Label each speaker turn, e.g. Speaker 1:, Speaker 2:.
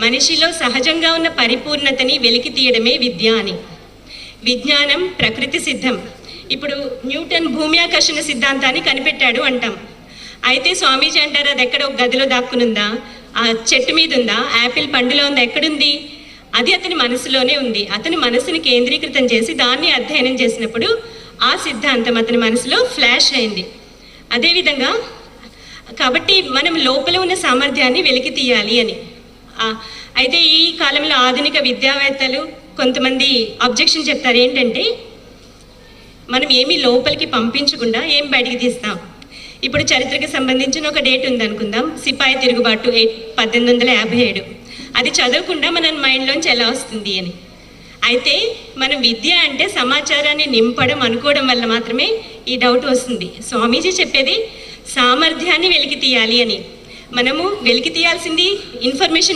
Speaker 1: మనిషిలో సహజంగా ఉన్న పరిపూర్ణతని వెలికి తీయడమే విద్య అని విజ్ఞానం ప్రకృతి సిద్ధం. ఇప్పుడు న్యూటన్ భూమ్యాకర్షణ సిద్ధాంతాన్ని కనిపెట్టాడు అంటాం. అయితే స్వామీజీ అంటారు అది ఎక్కడో ఒక గదిలో దాక్కునుందా? ఆ చెట్టు మీద ఉందా యాపిల్ పండులో ఉందా? ఎక్కడుంది? అది అతని మనసులోనే ఉంది. అతని మనసుని కేంద్రీకృతం చేసి దాన్ని అధ్యయనం చేసినప్పుడు ఆ సిద్ధాంతం అతని మనసులో ఫ్లాష్ అయింది. అదేవిధంగా కాబట్టి మనం లోపల ఉన్న సామర్థ్యాన్ని వెలికి తీయాలి అని. అయితే ఈ కాలంలో ఆధునిక విద్యావేత్తలు కొంతమంది అబ్జెక్షన్ చెప్తారు. ఏంటంటే మనం ఏమీ లోపలికి పంపించకుండా ఏం బయటికి తీస్తాం? ఇప్పుడు చరిత్రకు సంబంధించిన ఒక డేట్ ఉంది అనుకుందాం సిపాయి తిరుగుబాటు ఎయిట్ పద్దెనిమిది వందల యాభై ఏడు. అది చదవకుండా మన మైండ్లోంచి ఎలా వస్తుంది అని. అయితే మనం విద్య అంటే సమాచారాన్ని నింపడం అనుకోవడం వల్ల మాత్రమే ఈ డౌట్ వస్తుంది. స్వామీజీ చెప్పేది సామర్థ్యాన్ని వెలికి తీయాలి అని. మనము వెలికి తీయాల్సింది ఇన్ఫర్మేషన్